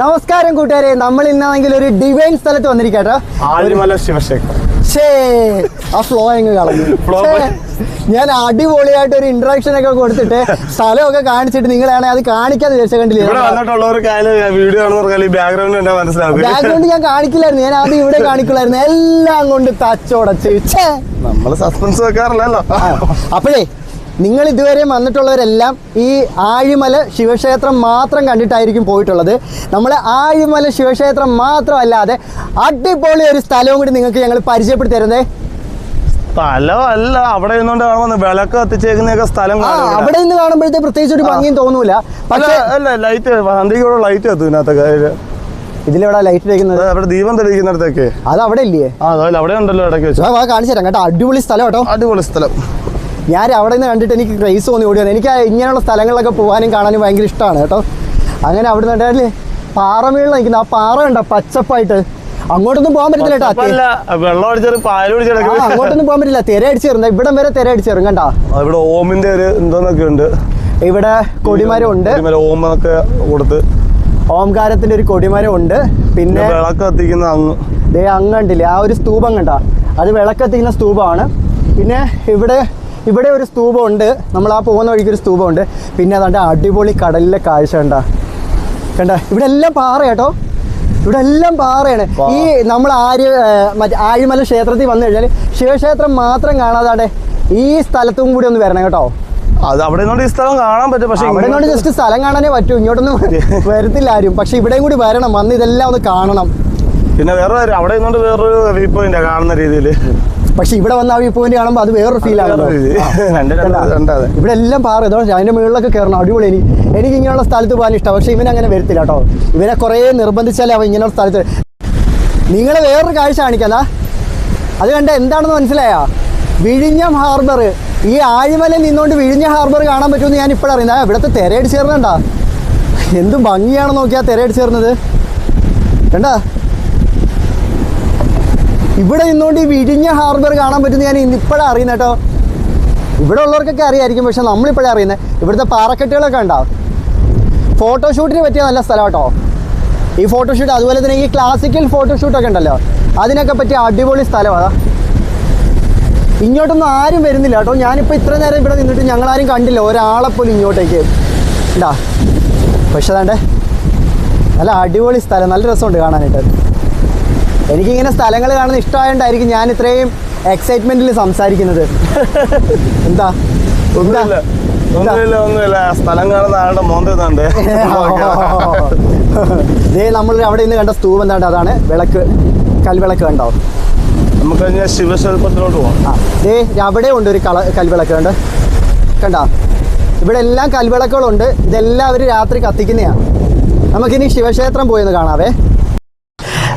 നമസ്കാരം കൂട്ടുകാരെ. നമ്മൾ ഇന്നാണെങ്കിൽ ഒരു ഡിവൈൻ സ്ഥലത്ത് വന്നിരിക്കട്ടോ ആലിമല ശിവശേഖർ. ഷേ ആ ഫ്ലോ കളഞ്ഞു. ഞാൻ അടിപൊളിയായിട്ട് ഒരു ഇൻട്രാക്ഷൻ ഒക്കെ കൊടുത്തിട്ട് സ്ഥലമൊക്കെ കാണിച്ചിട്ട് നിങ്ങളാണെ അത് കാണിക്കാന്ന് വിചാരിച്ച കണ്ടില്ലേ? ബാക്ക്ഗ്രൗണ്ട് ഞാൻ കാണിക്കില്ലായിരുന്നു. ഞാൻ ആദ്യം ഇവിടെ കാണിക്കില്ലായിരുന്നു എല്ലാം കൊണ്ട് തച്ചോടച്ച്. നമ്മൾ സസ്പെൻസ് വെക്കാറില്ലല്ലോ. അപ്പോഴേ നിങ്ങൾ ഇതുവരെ വന്നിട്ടുള്ളവരെല്ലാം ഈ ആഴിമല ശിവക്ഷേത്രം മാത്രം കണ്ടിട്ടായിരിക്കും പോയിട്ടുള്ളത്. നമ്മൾ ആഴിമല ശിവക്ഷേത്രം മാത്രമല്ലാതെ അടിപൊളി ഒരു സ്ഥലവും കൂടി നിങ്ങൾക്ക് ഞങ്ങൾ പരിചയപ്പെടുത്തി തരുന്നേ സ്ഥലമല്ല അവിടെ നിന്നുകൊണ്ട് കാണുമ്പോൾ വിളക്ക് കത്തിച്ചേക്കുന്നൊക്കെ സ്ഥലം അവിടെ നിന്ന് കാണുമ്പോഴത്തെ പ്രത്യേകിച്ച് ഒരു ഭംഗിയും തോന്നൂല. പക്ഷേ അല്ല ലൈറ്റ് ലൈറ്റ് കത്തും ഇതിനകത്തൊക്കെ ഇതിലെവിടെ ലൈറ്റ് വെക്കുന്നത് അവിടെ ദീപം തെളിയിക്കുന്നിടത്തൊക്കെ. അത് അവിടെ ഇല്ലേ? ആ അവിടെ ഉണ്ടല്ലോ ഇടയ്ക്ക് വെച്ച്. കാണിച്ചു തരാം കേട്ടോ. അടിപൊളി സ്ഥലം കേട്ടോ. അടിപൊളി സ്ഥലം. ഞാൻ അവിടെ നിന്ന് കണ്ടിട്ട് എനിക്ക് ക്രൈസ് തോന്നി ഓടിയാണ് എനിക്ക് ഇങ്ങനെയുള്ള സ്ഥലങ്ങളിലൊക്കെ പോകാനും കാണാനും ഭയങ്കര ഇഷ്ടമാണ് കേട്ടോ. അങ്ങനെ അവിടെ നിന്ന് പാറമേളിൽ നിൽക്കുന്ന ആ പാറ ഉണ്ടോ പച്ചപ്പായിട്ട്. അങ്ങോട്ടൊന്നും പോകാൻ പറ്റില്ല കേട്ടോ അങ്ങോട്ടൊന്നും പോകാൻ പറ്റില്ല. തിര അടിച്ചു കയറുന്നത് ഇവിടം വരെ തിര അടിച്ചു കയറും കണ്ടോ ഇവിടെ ഓമിന്റെ ഒരു എന്തോന്നൊക്കെ ഉണ്ട്. ഇവിടെ കൊടിമരം ഉണ്ട്. ഓമൊക്കെ കൊടുത്ത്. ഓംകാരത്തിന്റെ ഒരു കൊടിമരം ഉണ്ട്. പിന്നെ വിളക്ക് കത്തിക്കുന്ന അങ്ങ്. ദേ അങ്ങണ്ടില്ലേ ആ ഒരു സ്തൂപം കണ്ട? അത് വിളക്കത്തിക്കുന്ന സ്തൂപമാണ്. പിന്നെ ഇവിടെ ഇവിടെ ഒരു സ്തൂപമുണ്ട്. നമ്മൾ ആ പോകുന്ന വഴിക്ക് ഒരു സ്തൂപമുണ്ട്. പിന്നെ അതാണ്ട് അടിപൊളി കടലിലെ കാഴ്ച കണ്ട. കണ്ട? ഇവിടെ എല്ലാം പാറ കേട്ടോ ഇവിടെ എല്ലാം പാറയാണ് ഈ നമ്മൾ ആര്യ മറ്റേ ആഴിമല ക്ഷേത്രത്തിൽ വന്നു കഴിഞ്ഞാൽ ശിവക്ഷേത്രം മാത്രം കാണാതാണ്ടെ ഈ സ്ഥലത്തും കൂടി ഒന്ന് വരണം കേട്ടോ. അത് അവിടെ ഈ സ്ഥലം കാണാൻ പറ്റും. പക്ഷെ ഇവിടെ ജസ്റ്റ് സ്ഥലം കാണാനേ പറ്റൂ. ഇങ്ങോട്ടൊന്നും വരത്തില്ല ആരും. പക്ഷെ ഇവിടെയും കൂടി വരണം. വന്ന് ഇതെല്ലാം ഒന്ന് കാണണം. പിന്നെ വേറെ അവിടെ വേറൊരു വ്യൂ പോയിന്റ് കാണുന്ന രീതിയിൽ പക്ഷെ ഇവിടെ വന്ന ആ വ്യൂ പോയിന്റ് കാണുമ്പോൾ അത് വേറൊരു ഫീൽ ആണല്ലോ. ഇവിടെ എല്ലാം പാറ. ഇതോ അതിന്റെ മുകളിലൊക്കെ കയറണം അടിപൊളി. എനിക്ക് എനിക്ക് ഇങ്ങനെയുള്ള സ്ഥലത്ത് പോകാൻ ഇഷ്ടം. പക്ഷെ ഇവൻ അങ്ങനെ വരത്തില്ല കേട്ടോ. ഇവനെ കുറേ നിർബന്ധിച്ചാലേ അവൻ ഇങ്ങനെയുള്ള സ്ഥലത്ത് നിങ്ങളെ വേറൊരു കാഴ്ച കാണിക്കാതാ അത് കണ്ട എന്താണെന്ന് മനസ്സിലായാ? വിഴിഞ്ഞം ഹാർബർ. ഈ ആഴിമലയിൽ നിന്നുകൊണ്ട് വിഴിഞ്ഞ ഹാർബർ കാണാൻ പറ്റുമെന്ന് ഞാൻ ഇപ്പോഴറിയുന്നത് ഇവിടുത്തെ ഇവിടത്തെ ചേർന്നണ്ട എന്തും ഭംഗിയാണ് നോക്കിയാ തിരയടിച്ച് ചേർന്നത് കണ്ടാ? ഇവിടെ നിന്നുകൊണ്ട് ഈ വിഴിഞ്ഞ ഹാർബർ കാണാൻ പറ്റുന്ന ഞാൻ ഇപ്പോഴാണ് അറിയുന്നത് കേട്ടോ. ഇവിടെ ഉള്ളവർക്കൊക്കെ അറിയായിരിക്കും പക്ഷെ നമ്മളിപ്പോഴേ അറിയുന്നത് ഇവിടുത്തെ പാറക്കെട്ടുകളൊക്കെ ഉണ്ടാവും ഫോട്ടോഷൂട്ടിന് പറ്റിയ നല്ല സ്ഥലം കേട്ടോ. ഈ ഫോട്ടോഷൂട്ട് അതുപോലെ തന്നെ ഈ ക്ലാസിക്കൽ ഫോട്ടോഷൂട്ടൊക്കെ ഉണ്ടല്ലോ. അതിനൊക്കെ പറ്റിയ അടിപൊളി സ്ഥലമാണ് ഇങ്ങോട്ടൊന്നും ആരും വരുന്നില്ല കേട്ടോ. ഞാനിപ്പോൾ ഇത്ര നേരം ഇവിടെ നിന്നിട്ട് ഞങ്ങളാരും കണ്ടില്ല. ഒരാളെ പോലും ഇങ്ങോട്ടേക്ക് ഉണ്ടാ പക്ഷേ അതാണ്ടേ നല്ല അടിപൊളി സ്ഥലം. നല്ല രസമുണ്ട് കാണാനായിട്ട്. എനിക്കിങ്ങനെ സ്ഥലങ്ങൾ കാണുന്ന ഇഷ്ടമായതുകൊണ്ടായിരിക്കും ഞാൻ ഇത്രയും എക്സൈറ്റ്മെന്റിൽ സംസാരിക്കുന്നത്. എന്താ? ഒന്നുമില്ല. ഒന്നുമില്ല ഒന്നുമില്ല. സ്ഥലം കാണുന്ന ആളുടെ മോന്തുന്നുണ്ട് ദേ നമ്മൾ അവിടെ ഇന്ന് കണ്ട സ്തൂപം എന്താണ്ട്? അതാണ് വിളക്ക് കൽവിളക്ക് കണ്ടോ? നമുക്ക് ശിവശില്പത്തിലോട്ട് പോകാം ആ ദേ അവിടെ ഉണ്ട് ഒരു കള കൽവിളക്ക് കണ്ട്. കണ്ട? ഇവിടെ എല്ലാം കൽവിളക്കുകളുണ്ട്. ഇതെല്ലാം അവർ രാത്രി കത്തിക്കുന്നതാണ് നമുക്കിനി ശിവക്ഷേത്രം പോയെന്ന് കാണാവേ.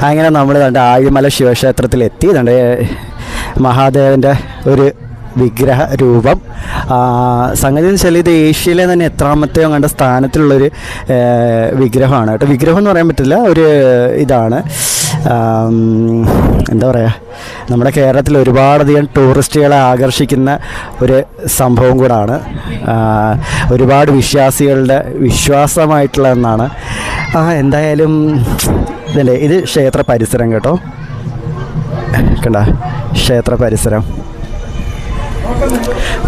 അങ്ങനെ നമ്മൾ കണ്ട ആഴിമല ശിവക്ഷേത്രത്തിലെത്തി കണ്ട് മഹാദേവന്റെ ഒരു വിഗ്രഹ രൂപം. സംഗതി എന്ന് വെച്ചാൽ ഇത് ഏഷ്യയിലെ തന്നെ എത്രാമത്തെയോ കണ്ട സ്ഥാനത്തിലുള്ളൊരു വിഗ്രഹമാണ്. കേട്ടോ വിഗ്രഹം എന്ന് പറയാൻ പറ്റില്ല ഒരു ഇതാണ്. എന്താ പറയുക നമ്മുടെ കേരളത്തിൽ ഒരുപാടധികം ടൂറിസ്റ്റുകളെ ആകർഷിക്കുന്ന ഒരു സംഭവം കൂടാണ്. ഒരുപാട് വിശ്വാസികളുടെ വിശ്വാസമായിട്ടുള്ള ഒന്നാണ് ആ എന്തായാലും ഇതല്ലേ ഇത് ക്ഷേത്ര പരിസരം കേട്ടോ. കണ്ട ക്ഷേത്ര പരിസരം.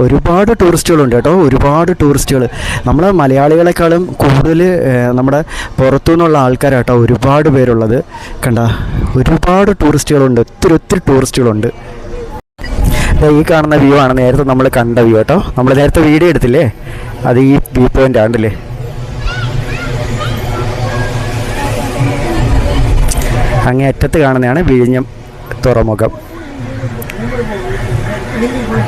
ഒരുപാട് ടൂറിസ്റ്റുകളുണ്ട് കേട്ടോ. ഒരുപാട് ടൂറിസ്റ്റുകൾ നമ്മൾ മലയാളികളെക്കാളും കൂടുതൽ നമ്മുടെ പുറത്തു നിന്നുള്ള ആൾക്കാരാട്ടോ ഒരുപാട് പേരുള്ളത്. കണ്ട ഒരുപാട് ടൂറിസ്റ്റുകളുണ്ട്. ഒത്തിരി ഒത്തിരി ടൂറിസ്റ്റുകളുണ്ട്. ഈ കാണുന്ന വ്യൂ ആണ് നേരത്തെ നമ്മൾ കണ്ട വ്യൂ കേട്ടോ. നമ്മൾ നേരത്തെ വീഡിയോ എടുത്തില്ലേ? അത് ഈ വ്യൂ പോയിന്റ് ആണ്ടല്ലേ അങ്ങേ അറ്റത്ത് കാണുന്നതാണ് വിഴിഞ്ഞം തുറമുഖം. really work.